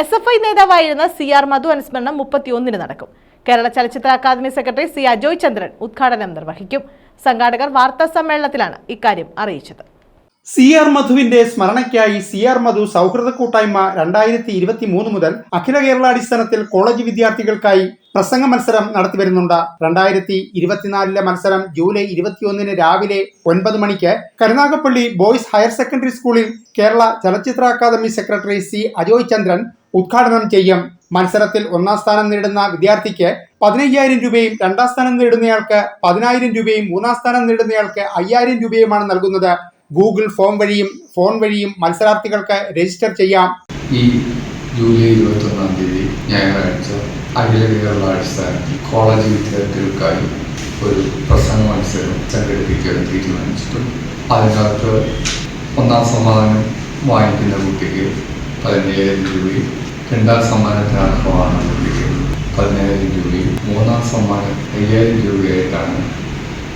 S F I നേതാവായിരുന്ന C R Madhu അനുസ്മരണം മുപ്പത്തിയൊന്നിന് നടക്കും. കേരള ചലച്ചിത്ര academy secretary C Ajoy Chandran ഉദ്ഘാടനം നിർവഹിക്കും. സംഘാടകർ വാർത്താ സമ്മേളനത്തിലാണ് ഇക്കാര്യം അറിയിച്ചത്. സി ആർ മധുവിന്റെ സ്മരണയ്ക്കായി സി ആർ മധു സൗഹൃദ കൂട്ടായ്മ രണ്ടായിരത്തി ഇരുപത്തി മൂന്ന് മുതൽ അഖില കേരളാടിസ്ഥാനത്തിൽ കോളേജ് വിദ്യാർത്ഥികൾക്കായി പ്രസംഗ മത്സരം നടത്തിവരുന്നുണ്ട് രണ്ടായിരത്തി ഇരുപത്തിനാലിലെ മത്സരം ജൂലൈ ഇരുപത്തിയൊന്നിന് രാവിലെ ഒൻപത് മണിക്ക് കരുനാഗപ്പള്ളി ബോയ്സ് ഹയർ സെക്കൻഡറി സ്കൂളിൽ കേരള ചലച്ചിത്ര academy secretary C Ajoy Chandran ഉദ്ഘാടനം ചെയ്യും. മത്സരത്തിൽ ഒന്നാം സ്ഥാനം നേടുന്ന വിദ്യാർത്ഥിക്ക് പതിനയ്യായിരം രൂപയും രണ്ടാം സ്ഥാനം നേടുന്നയാൾക്ക് പതിനായിരം രൂപയും മൂന്നാം സ്ഥാനം നേടുന്നയാൾക്ക് അയ്യായിരം രൂപയുമാണ് നൽകുന്നത്. ഗൂഗിൾ ഫോം വഴിയും ഫോൺ വഴിയും മത്സരാർത്ഥികൾക്ക് രജിസ്റ്റർ ചെയ്യാം. ഈ ജൂലൈ ഇരുപത്തൊന്നാം തീയതി ഞായറാഴ്ച അഖില കേരള അടിസ്ഥാനത്തിൽ കോളേജ് വിദ്യാർത്ഥികൾക്കായി ഒരു പ്രസംഗ മത്സരം സംഘടിപ്പിക്കാൻ തീരുമാനിച്ചിട്ടുണ്ട് അതിനകത്ത് ഒന്നാം സമ്മാനം വാങ്ങിക്കുന്ന കുട്ടിക്ക് പതിനയ്യായിരം രൂപയും രണ്ടാം സമ്മാനത്തിനാണ് കുട്ടിക്ക് പതിനായിരം രൂപയും മൂന്നാം സമ്മാനം അയ്യായിരം രൂപയായിട്ടാണ്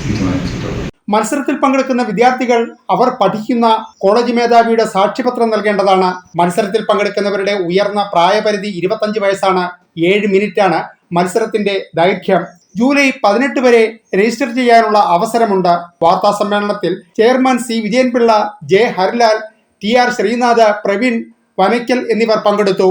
തീരുമാനിച്ചിട്ടുള്ളത്. മത്സരത്തിൽ പങ്കെടുക്കുന്ന വിദ്യാർത്ഥികൾ അവർ പഠിക്കുന്ന കോളേജ് മേധാവിയുടെ സാക്ഷ്യപത്രം നൽകേണ്ടതാണ്. മത്സരത്തിൽ പങ്കെടുക്കുന്നവരുടെ ഉയർന്ന പ്രായപരിധി ഇരുപത്തഞ്ച് വയസ്സാണ് ഏഴ് മിനിറ്റാണ് മത്സരത്തിന്റെ ദൈർഘ്യം. ജൂലൈ പതിനെട്ട് വരെ രജിസ്റ്റർ ചെയ്യാനുള്ള അവസരമുണ്ട്. വാർത്താ സമ്മേളനത്തിൽ chairman C Vijayan Pillai J Harilal T R Sreenath Praveen Vanaykkal എന്നിവർ പങ്കെടുത്തു.